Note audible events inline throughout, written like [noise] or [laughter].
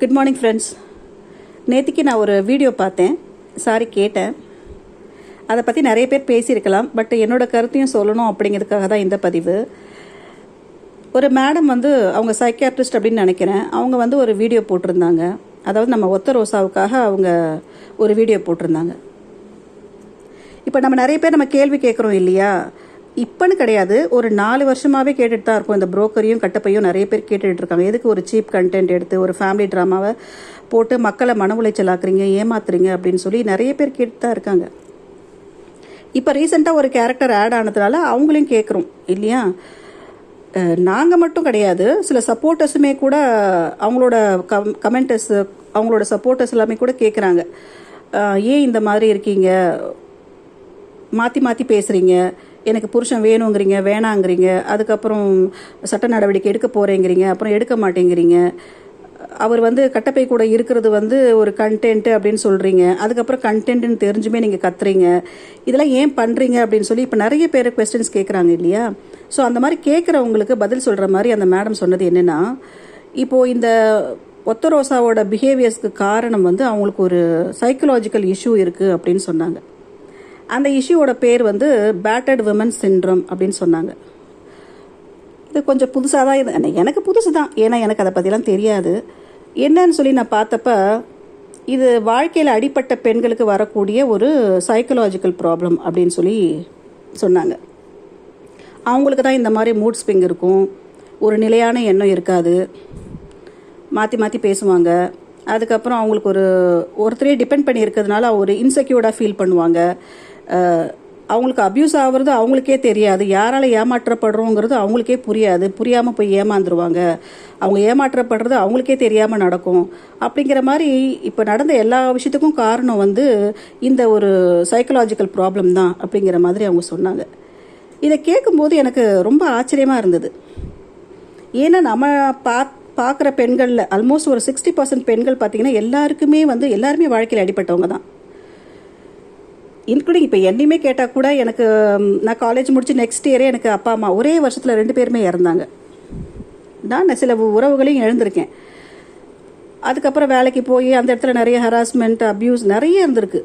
Good morning friends நேற்றுக்கு நான் ஒரு வீடியோ பார்த்தேன். சாரி கேட்டேன். அதை பற்றி நிறைய பேர் பேசியிருக்கலாம் பட் என்னோடய கருத்தையும் சொல்லணும் அப்படிங்கிறதுக்காக தான் இந்த பதிவு. ஒரு மேடம் வந்து அவங்க சைக்கியாட்ரிஸ்ட் அப்படின்னு நினைக்கிறேன். அவங்க வந்து ஒரு வீடியோ போட்டிருந்தாங்க. அதாவது நம்ம ஒத்த ரோசாவுக்காக அவங்க ஒரு வீடியோ போட்டிருந்தாங்க. இப்போ நம்ம நிறைய பேர் நம்ம கேள்வி கேட்குறோம் இல்லையா? இப்போன்னு கிடையாது. ஒரு நாலு வருஷமாகவே கேட்டுட்டு தான் இருக்கும். இந்த ப்ரோக்கரையும் கட்டப்பையும் நிறைய பேர் கேட்டுட்டு இருக்காங்க. எதுக்கு ஒரு சீப் கண்டென்ட் எடுத்து ஒரு ஃபேமிலி ட்ராமாவை போட்டு மக்களை மன உளைச்சல் ஆக்குறீங்க ஏமாத்துறீங்க அப்படின்னு சொல்லி நிறைய பேர் கேட்டு தான் இருக்காங்க. இப்போ ரீசெண்டாக ஒரு கேரக்டர் ஆட் ஆனதுனால அவங்களையும் கேட்குறோம் இல்லையா? நாங்கள் மட்டும் கிடையாது. சில சப்போர்ட்டர்ஸுமே கூட அவங்களோட கம் கமெண்டர்ஸ் அவங்களோட சப்போர்ட்டர்ஸ் எல்லாமே கூட கேட்குறாங்க ஏன் இந்த மாதிரி இருக்கீங்க? மாற்றி மாற்றி பேசுகிறீங்க எனக்கு புருஷன் வேணுங்கிறீங்க வேணாங்கிறீங்க அதுக்கப்புறம் சட்ட நடவடிக்கை எடுக்க போகிறேங்கிறீங்க அப்புறம் எடுக்க மாட்டேங்கிறீங்க. அவர் வந்து கட்டப்பை கூட இருக்கிறது வந்து ஒரு கண்டென்ட்டு அப்படின்னு சொல்கிறீங்க அதுக்கப்புறம் கண்டென்ட்னு தெரிஞ்சுமே நீங்கள் கத்துறீங்க. இதெல்லாம் ஏன் பண்ணுறீங்க அப்படின்னு சொல்லி இப்போ நிறைய பேர் கொஸ்டின்ஸ் கேட்குறாங்க இல்லையா? ஸோ அந்த மாதிரி கேட்குறவங்களுக்கு பதில் சொல்கிற மாதிரி அந்த மேடம் சொன்னது என்னென்னா இப்போது இந்த ஒத்த ரோசாவோட பிஹேவியர்ஸ்க்கு காரணம் வந்து அவங்களுக்கு ஒரு சைக்கலாஜிக்கல் இஷ்யூ இருக்குது அப்படின்னு சொன்னாங்க. அந்த இஷ்யூவோட பேர் வந்து பேட்டட் விமன் சின்ட்ரம் அப்படின்னு சொன்னாங்க. இது கொஞ்சம் புதுசாக தான் இது. எனக்கு புதுசு தான். ஏன்னா எனக்கு அதை பற்றிலாம் தெரியாது. என்னன்னு சொல்லி நான் பார்த்தப்ப இது வாழ்க்கையில் அடிப்பட்ட பெண்களுக்கு வரக்கூடிய ஒரு சைக்கலாஜிக்கல் ப்ராப்ளம் அப்படின்னு சொல்லி சொன்னாங்க. அவங்களுக்கு தான் இந்த மாதிரி மூட் ஸ்விங் இருக்கும். ஒரு நிலையான எண்ணம் இருக்காது. மாற்றி மாற்றி பேசுவாங்க. அதுக்கப்புறம் அவங்களுக்கு ஒரு ஒருத்தரையே டிபெண்ட் பண்ணி இருக்கிறதுனால ஒரு இன்செக்யூர்டாக ஃபீல் பண்ணுவாங்க. அவங்களுக்கு அப்யூஸ் ஆகுறது அவங்களுக்கே தெரியாது. யாரால் ஏமாற்றப்படுறோங்கிறது அவங்களுக்கே புரியாது. புரியாமல் போய் ஏமாந்துருவாங்க. அவங்க ஏமாற்றப்படுறது அவங்களுக்கே தெரியாமல் நடக்கும். அப்படிங்கிற மாதிரி இப்போ நடந்த எல்லா விஷயத்துக்கும் காரணம் வந்து இந்த ஒரு சைக்கலாஜிக்கல் ப்ராப்ளம் தான் அப்படிங்கிற மாதிரி அவங்க சொன்னாங்க. இதை கேட்கும்போது எனக்கு ரொம்ப ஆச்சரியமாக இருந்தது. ஏன்னா நம்ம பா பார்க்குற பெண்களில் ஆல்மோஸ்ட் ஒரு சிக்ஸ்டி பர்சன்ட் பெண்கள் பார்த்திங்கன்னா எல்லாருக்குமே வந்து எல்லாருமே வாழ்க்கையில் அடிப்பட்டவங்க தான். இன்க்ளூடிங் இப்போ என்னையுமே கேட்டால் கூட எனக்கு நான் காலேஜ் முடிச்சு நெக்ஸ்ட் இயரே எனக்கு அப்பா அம்மா ஒரே வருஷத்தில் ரெண்டு பேருமே இறந்தாங்க. நான் சில உறவுகளையும் எழுந்திருக்கேன் அதுக்கப்புறம் வேலைக்கு போய் அந்த இடத்துல நிறைய ஹராஸ்மெண்ட் அப்யூஸ் நிறைய இருந்திருக்கு.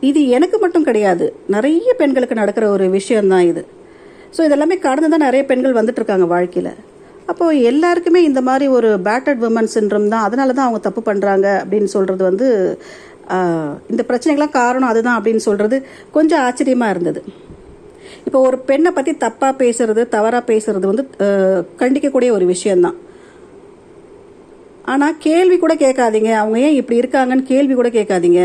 இது எனக்கு மட்டும் கிடையாது. நிறைய பெண்களுக்கு நடக்கிற ஒரு விஷயந்தான் இது. ஸோ இதெல்லாமே கடந்து தான் நிறைய பெண்கள் வந்துட்டுருக்காங்க வாழ்க்கையில். அப்போது எல்லாருக்குமே இந்த மாதிரி ஒரு பேட்டர்ட் உமன் சின்ரம் தான். அதனால தான் அவங்க தப்பு பண்ணுறாங்க அப்படின்னு சொல்கிறது வந்து இந்த பிரச்சனைகள்லாம் காரணம் அதுதான் அப்படின்னு சொல்கிறது கொஞ்சம் ஆச்சரியமாக இருந்தது. இப்போ ஒரு பெண்ணை பற்றி தப்பாக பேசுறது தவறாக பேசுறது வந்து கண்டிக்கக்கூடிய ஒரு விஷயந்தான் ஆனால் கேள்வி கூட கேட்காதீங்க. அவங்க ஏன் இப்படி இருக்காங்கன்னு கேள்வி கூட கேட்காதீங்க.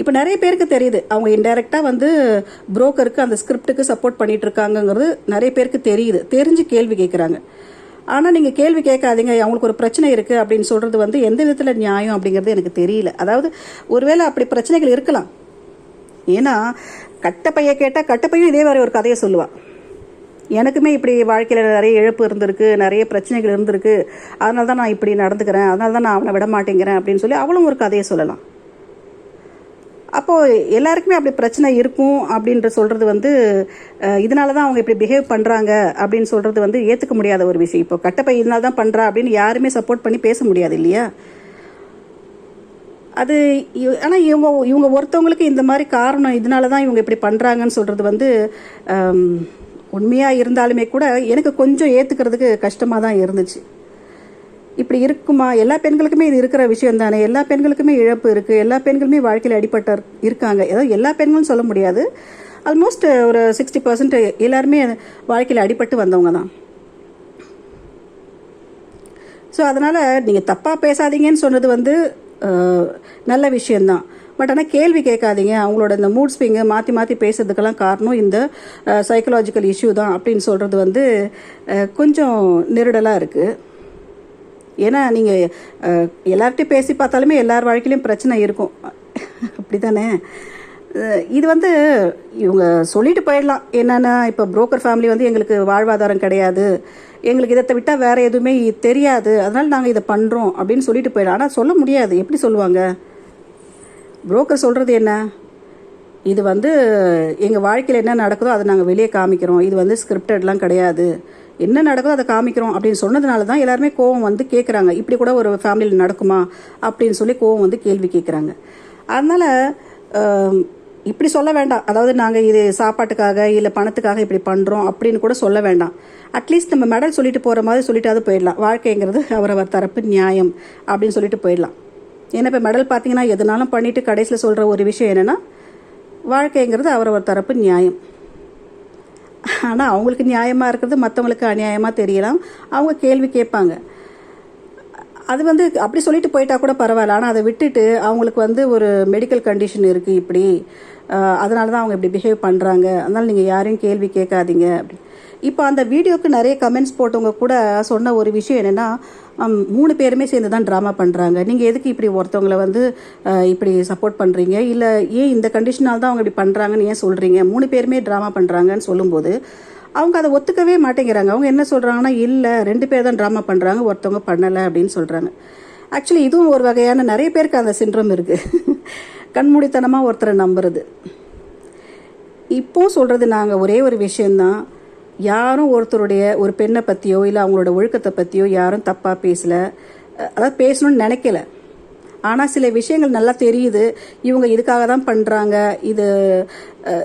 இப்போ நிறைய பேருக்கு தெரியுது. அவங்க இன்டெரக்டாக வந்து புரோக்கருக்கு அந்த ஸ்கிரிப்டுக்கு சப்போர்ட் பண்ணிட்டு இருக்காங்கங்கிறது நிறைய பேருக்கு தெரியுது. தெரிஞ்சு கேள்வி கேட்குறாங்க. ஆனால் நீங்கள் கேள்வி கேட்காதீங்க. அவங்களுக்கு ஒரு பிரச்சனை இருக்குது அப்படின்னு சொல்கிறது வந்து எந்த விதத்தில் நியாயம் அப்படிங்கிறது எனக்கு தெரியல. அதாவது ஒருவேளை அப்படி பிரச்சனைகள் இருக்கலாம். ஏன்னா கட்டப்பைய கேட்டால் கட்டப்பையும் இதே மாதிரி ஒரு கதையை சொல்லுவாள் எனக்குமே இப்படி வாழ்க்கையில் நிறைய இழப்பு இருந்திருக்கு நிறைய பிரச்சனைகள் இருந்திருக்கு. அதனால தான் நான் இப்படி நடந்துக்கிறேன் அதனால தான் நான் அவனை விட மாட்டேங்கிறேன் அப்படின்னு சொல்லி அவளும் ஒரு கதையை சொல்லலாம். அப்போது எல்லாருக்குமே அப்படி பிரச்சனை இருக்கும் அப்படின்ற சொல்கிறது வந்து இதனால தான் அவங்க இப்படி பிஹேவ் பண்ணுறாங்க அப்படின்னு சொல்கிறது வந்து ஏற்றுக்க முடியாத ஒரு விஷயம். இப்போ கட்டப்பை இதனால தான் பண்ணுறா அப்படின்னு யாருமே சப்போர்ட் பண்ணி பேச முடியாது இல்லையா? அது ஆனால் இவங்க இவங்க ஒருத்தவங்களுக்கு இந்த மாதிரி காரணம் இதனால தான் இவங்க இப்படி பண்ணுறாங்கன்னு சொல்கிறது வந்து உண்மையாக இருந்தாலுமே கூட எனக்கு கொஞ்சம் ஏற்றுக்கிறதுக்கு கஷ்டமாக தான் இருந்துச்சு. இப்படி இருக்குமா? எல்லா பெண்களுக்குமே இது இருக்கிற விஷயம் தானே. எல்லா பெண்களுக்குமே இழப்பு இருக்குது எல்லா பெண்களுமே வாழ்க்கையில் அடிப்பட்ட இருக்காங்க. ஏதாவது எல்லா பெண்களும் சொல்ல முடியாது. ஆல்மோஸ்ட் ஒரு சிக்ஸ்டி பர்சன்ட் எல்லாருமே வாழ்க்கையில் அடிபட்டு வந்தவங்க தான். ஸோ அதனால் நீங்கள் தப்பாக பேசாதீங்கன்னு சொன்னது வந்து நல்ல விஷயந்தான் பட் ஆனால் கேள்வி கேட்காதீங்க. அவங்களோட இந்த மூட் ஸ்விங்கு மாற்றி மாற்றி பேசுறதுக்கெல்லாம் காரணம் இந்த சைக்கலாஜிக்கல் இஷ்யூ தான் அப்படின்னு சொல்கிறது வந்து கொஞ்சம் நெருடலாக இருக்குது ஏன்னா நீங்கள் எல்லார்கிட்டையும் பேசி பார்த்தாலுமே எல்லார் வாழ்க்கையிலையும் பிரச்சனை இருக்கும். அப்படி தானே இது வந்து இவங்க சொல்லிட்டு போயிடலாம். என்னென்னா இப்போ புரோக்கர் ஃபேமிலி வந்து எங்களுக்கு வாழ்வாதாரம் கிடையாது. எங்களுக்கு இதை விட்டால் வேறு எதுவுமே தெரியாது. அதனால் நாங்கள் இதை பண்ணுறோம் அப்படின்னு சொல்லிட்டு போயிடலாம். ஆனால் சொல்ல முடியாது. எப்படி சொல்லுவாங்க? புரோக்கர் சொல்கிறது என்ன? இது வந்து எங்கள் வாழ்க்கையில் என்ன நடக்குதோ அதை நாங்கள் வெளியே காமிக்கிறோம். இது வந்து ஸ்கிரிப்டட்லாம் கிடையாது. என்ன நடக்குதோ அதை காமிக்கிறோம் அப்படின்னு சொன்னதுனால தான் எல்லாருமே கோவம் வந்து கேட்குறாங்க இப்படி கூட ஒரு ஃபேமிலியில் நடக்குமா? அப்படின்னு சொல்லி கோவம் வந்து கேள்வி கேட்குறாங்க அதனால் இப்படி சொல்ல வேண்டாம். அதாவது நாங்கள் இது சாப்பாட்டுக்காக இல்லை பணத்துக்காக இப்படி பண்ணுறோம் அப்படின்னு கூட சொல்ல வேண்டாம். அட்லீஸ்ட் நம்ம மெடல் சொல்லிட்டு போகிற மாதிரி சொல்லிட்டாவது போயிடலாம். வாழ்க்கைங்கிறது அவரவர் தரப்பு நியாயம் அப்படின்னு சொல்லிட்டு போயிடலாம். ஏன்னா இப்போ மெடல் பார்த்தீங்கன்னா எதுனாலும் பண்ணிவிட்டு கடைசியில் சொல்கிற ஒரு விஷயம் என்னென்னா வாழ்க்கைங்கிறது அவரவர் தரப்பு நியாயம். ஆனால் அவங்களுக்கு நியாயமாக இருக்கிறது மற்றவங்களுக்கு அநியாயமாக தெரியலாம். அவங்க கேள்வி கேட்பாங்க. அது வந்து அப்படி சொல்லிட்டு போயிட்டா கூட பரவாயில்ல. ஆனால் அதை விட்டுட்டு அவங்களுக்கு வந்து ஒரு மெடிக்கல் கண்டிஷன் இருக்குது இப்படி. அதனால தான் அவங்க இப்படி பிஹேவ் பண்ணுறாங்க அதனால் நீங்கள் யாரையும் கேள்வி கேட்காதீங்க. அப்படி. இப்போ அந்த வீடியோக்கு நிறைய கமெண்ட்ஸ் போட்டவங்க கூட சொன்ன ஒரு விஷயம் என்னென்னா மூணு பேருமே சேர்ந்து தான் ட்ராமா பண்ணுறாங்க நீங்கள் எதுக்கு இப்படி ஒருத்தவங்களை வந்து இப்படி சப்போர்ட் பண்ணுறீங்க இல்லை ஏன் இந்த கண்டிஷனால் தான் அவங்க இப்படி பண்ணுறாங்கன்னு ஏன் சொல்கிறீங்க மூணு பேருமே ட்ராமா பண்ணுறாங்கன்னு சொல்லும்போது அவங்க அதை ஒத்துக்கவே மாட்டேங்கிறாங்க. அவங்க என்ன சொல்கிறாங்கன்னா இல்லை ரெண்டு பேர் தான் ட்ராமா பண்ணுறாங்க ஒருத்தவங்க பண்ணலை அப்படின்னு சொல்கிறாங்க ஆக்சுவலி இதுவும் ஒரு வகையான நிறைய பேருக்கு அந்த சின்ரம் இருக்குது கண்மூடித்தனமாக ஒருத்தரை நம்புறது. இப்போ சொல்கிறது நாங்கள் ஒரே ஒரு விஷயந்தான் யாரும் ஒருத்தருடைய ஒரு பெண்ணை பற்றியோ இல்லை அவங்களோட ஒழுக்கத்தை பற்றியோ யாரும் தப்பாக பேசலை. அதாவது பேசணும்னு நினைக்கல. ஆனால் சில விஷயங்கள் நல்லா தெரியுது. இவங்க இதுக்காக தான் பண்ணுறாங்க இது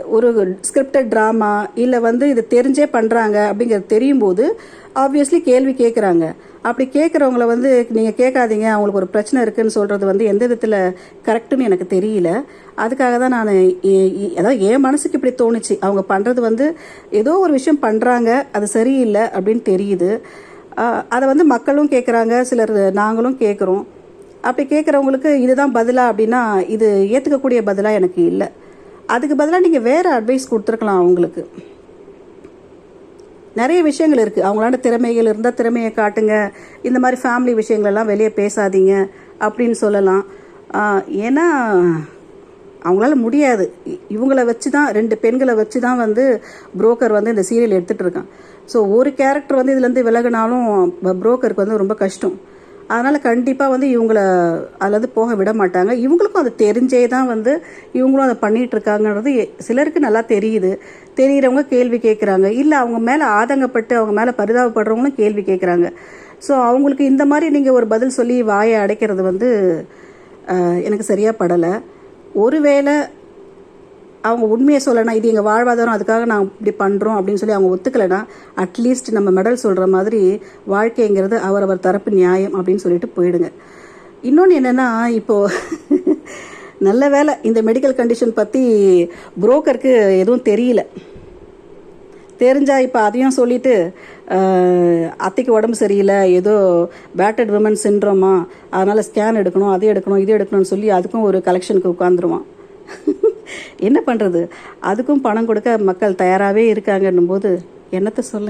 ஒரு ஸ்கிரிப்டட் ட்ராமா இல்லை வந்து இது தெரிஞ்சே பண்ணுறாங்க அப்படிங்கிறது தெரியும் போது ஆப்வியஸ்லி கேள்வி கேட்குறாங்க அப்படி கேட்குறவங்கள வந்து நீங்கள் கேட்காதீங்க அவங்களுக்கு ஒரு பிரச்சனை இருக்குன்னு சொல்கிறது வந்து எந்த விதத்தில் கரெக்டுன்னு எனக்கு தெரியல. அதுக்காக தான் நான் அதாவது என் மனசுக்கு இப்படி தோணுச்சு. அவங்க பண்ணுறது வந்து ஏதோ ஒரு விஷயம் பண்ணுறாங்க அது சரியில்லை அப்படின்னு தெரியுது. அதை வந்து மக்களும் கேட்குறாங்க சிலர் நாங்களும் கேட்குறோம் அப்படி கேட்குறவங்களுக்கு இதுதான் பதிலா அப்படின்னா இது ஏற்றுக்கக்கூடிய பதிலாக எனக்கு இல்லை. அதுக்கு பதிலாக நீங்கள் வேறு அட்வைஸ் கொடுத்துருக்கலாம் அவங்களுக்கு. நிறைய விஷயங்கள் இருக்குது அவங்களாண்ட திறமைகள் இருந்தால் திறமையை காட்டுங்க. இந்த மாதிரி ஃபேமிலி விஷயங்களெல்லாம் வெளியே பேசாதீங்க அப்படின்னு சொல்லலாம். ஏன்னா அவங்களால முடியாது. இ- இவங்கள வச்சு தான் ரெண்டு பெண்களை வச்சு தான் வந்து புரோக்கர் வந்து இந்த சீரியல் எடுத்துகிட்டு இருக்கான். ஸோ ஒரு கேரக்டர் வந்து இதுலேருந்து விலகினாலும் புரோக்கருக்கு வந்து ரொம்ப கஷ்டம். அதனால் கண்டிப்பாக வந்து இவங்கள அதுலேருந்து போக விட மாட்டாங்க. இவங்களுக்கும் அது தெரிஞ்சே தான் வந்து இவங்களும் அதை பண்ணிகிட்டு இருக்காங்கன்றது சிலருக்கு நல்லா தெரியுது. தெரியிறவங்க கேள்வி கேட்குறாங்க இல்லை அவங்க மேலே ஆதங்கப்பட்டு அவங்க மேலே பரிதாபப்படுறவங்களும் கேள்வி கேட்குறாங்க ஸோ அவங்களுக்கு இந்த மாதிரி நீங்கள் ஒரு பதில் சொல்லி வாயை அடைக்கிறது வந்து எனக்கு சரியாக படலை. ஒருவேளை அவங்க உண்மையை சொல்லணும் இது எங்கள் வாழ்வாதாரம் அதுக்காக நான் இப்படி பண்ணுறோம் அப்படின்னு சொல்லி அவங்க ஒத்துக்கலைன்னா அட்லீஸ்ட் நம்ம மெடல் சொல்கிற மாதிரி வாழ்க்கைங்கிறது அவரவர் தரப்பு நியாயம் அப்படின்னு சொல்லிட்டு போயிடுங்க. இன்னொன்று என்னென்னா இப்போது [laughs] நல்ல வேலை. இந்த மெடிக்கல் கண்டிஷன் பற்றி புரோக்கருக்கு எதுவும் தெரியல. தெரிஞ்சால் இப்போ அதையும் சொல்லிட்டு அத்தைக்கு உடம்பு சரியில்லை ஏதோ பேட்டட் விமன் சின்ரோமா அதனால் ஸ்கேன் எடுக்கணும் அது எடுக்கணும் இது எடுக்கணும்னு சொல்லி அதுக்கும் ஒரு கலெக்ஷனுக்கு உட்காந்துருவான் [laughs] என்ன பண்ணுறது அதுக்கும் பணம் கொடுக்க மக்கள் தயாராகவே இருக்காங்கன்னும் போது என்னத்தை சொல்ல?